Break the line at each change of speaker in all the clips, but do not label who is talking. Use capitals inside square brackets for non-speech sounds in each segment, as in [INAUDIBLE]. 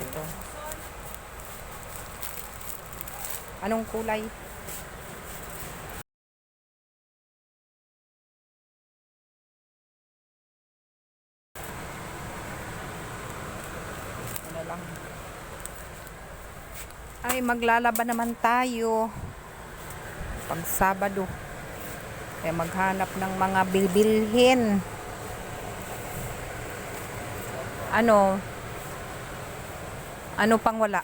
Ito. Anong kulay? Ano lang. Ay, maglalaba naman tayo. Pag Sabado. Kaya maghanap ng mga bibilhin. Ano? Ano pang wala?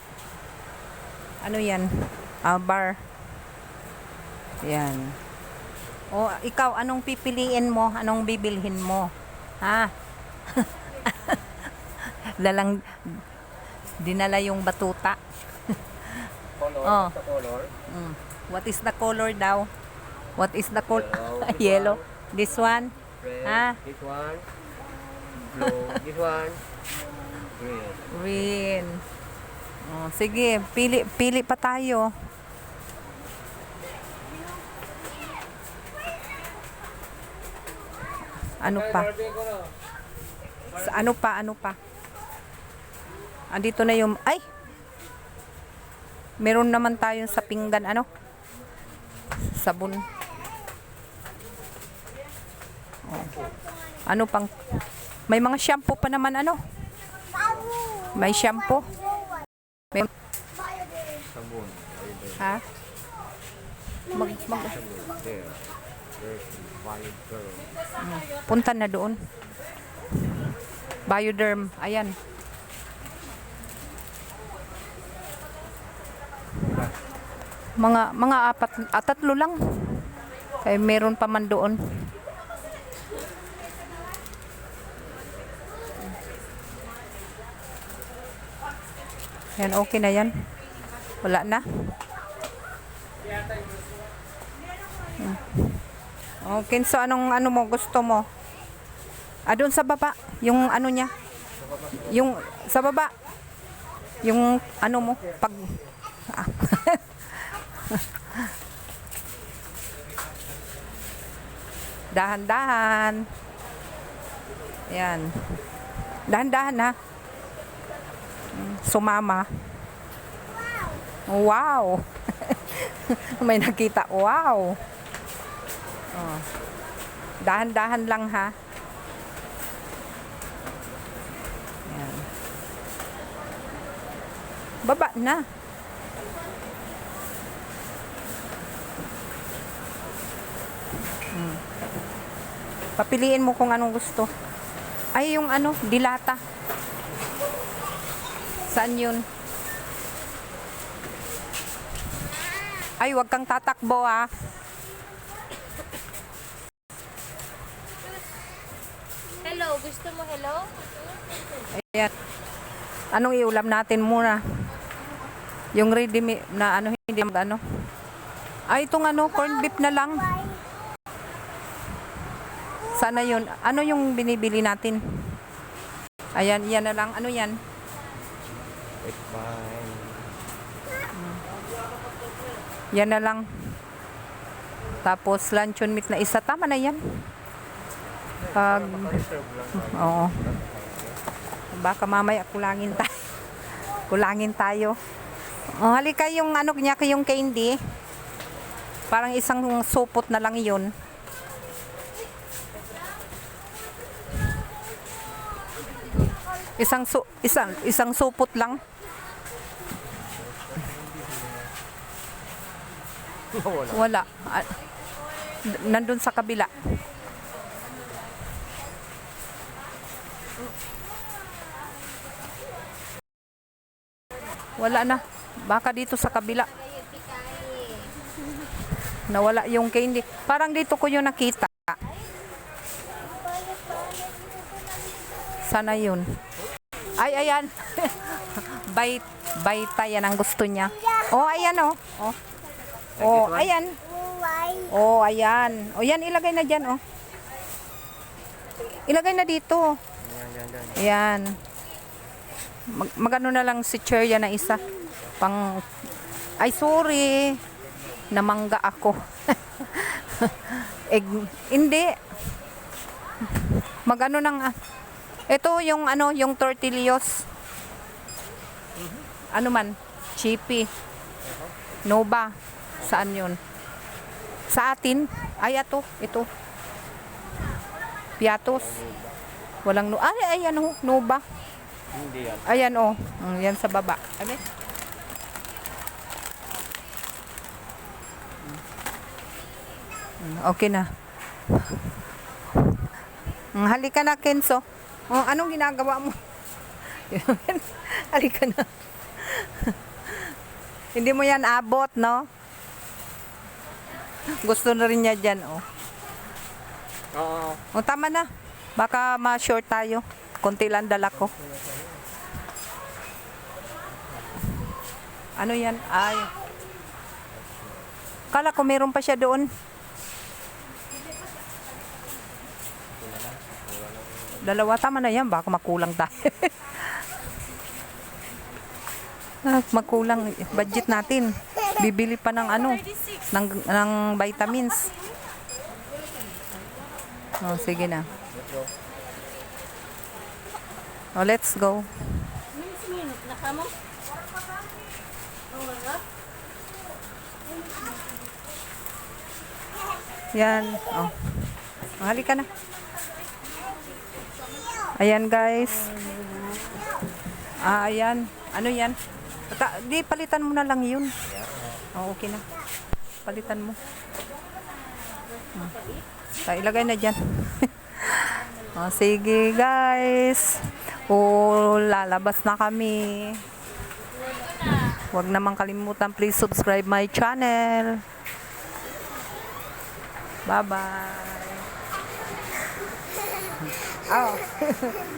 Ano yan? Ah, bar. Yan. O, ikaw, anong pipiliin mo? Anong bibilhin mo? Ha? [LAUGHS] Dalang dinala yung batuta.
Color,
Oh.
the color.
Mm. What is the color daw? What is the color?
Yellow. This [LAUGHS]
Yellow. This one?
Red.
Ah.
This one. Blue. this one. Green.
Green. Oh, sige, pili pili pa tayo. Ano pa? Sa ano pa? Ano pa? Andito na yung ay. Meron naman tayong sa pinggan ano? Sabon. Oh. Ano pang May mga shampoo pa naman ano? May shampoo. May,
Sabon.
ha? Mag, mag, punta na doon. Bioderm. Ayan. Mga mga apat at tatlo lang. Kaya meron pa man doon. Yan, okay na yan. Wala na. Okay, so anong ano mo gusto mo? Ah, sa baba, yung ano niya. Yung sa baba. Yung ano mo pag ah. [LAUGHS] Dahan-dahan. Yan. Dahan-dahan ha. Sumama. Wow. [LAUGHS] May nakita. Wow. Oh. Dahan-dahan lang ha. Yan. Baba na. Hmm. Papiliin mo kung anong gusto. Ay, yung ano, dilata. Saan yun? Ay, wag kang tatakbo ah.
Hello, gusto mo hello?
Ayan. Anong iulam natin muna? Yung ready na ano hindi ano. Ay itong ano corned beef na lang. Sana yun. Ano yung binibili natin? Ayan, yan na lang. Ano yan?
It's fine.
Yan na lang. Tapos luncheon meat na isa. Tama na yan. Pag, oo. Baka mamaya kulangin tayo. [LAUGHS] kulangin tayo. Oh, halika yung ano niya yung candy. Parang isang supot na lang yun. Isang su isang isang supot lang.
Wala.
Wala. Ah, nandun sa kabila. Wala na. Baka dito sa kabila. Nawala yung candy. Parang dito ko yung nakita. Sana yun. Ay, ayan. [LAUGHS] Bait, baita yan ang gusto niya. Oh, ayan oh. Oh, oh ayan. Oh, ayan. O yan, ilagay na dyan, oh. Ilagay na dito.
Yan, yan, yan.
Ayan. Mag magano na lang si Cherya na isa. Pang, ay sorry. Namangga ako. [LAUGHS] Egg, hindi. Magano nang, ah, Ito yung ano, yung tortillos. Ano man? Chippy. Nova. Saan yun? Sa atin? Ay, ito. Ito. Piatos. Walang no. Ay, ay, ano, Nova.
Hindi yan.
Ayan, oh. Mm, Yan sa baba. Ano? Mm, Okay na. Mm, Halika na, Kenzo. Oh, anong ginagawa mo? [LAUGHS] Halika na. [LAUGHS] Hindi mo yan abot, no? Gusto na rin niya dyan, oh.
Oo.
O, tama na. Baka ma-short tayo. Konti lang dala ko. Ano yan? Ay. Kala ko meron pa siya doon. Dalawa, tama na yan. Baka makulang tayo. [LAUGHS] ah, makulang budget natin. Bibili pa ng ano, ng, ng vitamins. Oh, sige na. Oh, let's go. Yan. Oh. Oh, halika na. Ayan, guys. Ah, ayan. Ano yan? Ta- di, palitan mo na lang yun. Oh, okay na. Palitan mo. Hmm. Ilagay na dyan. [LAUGHS] oh, sige, guys. Oh, lalabas na kami. Huwag naman kalimutan, please subscribe my channel. Bye-bye. [LAUGHS] Oh. [LAUGHS]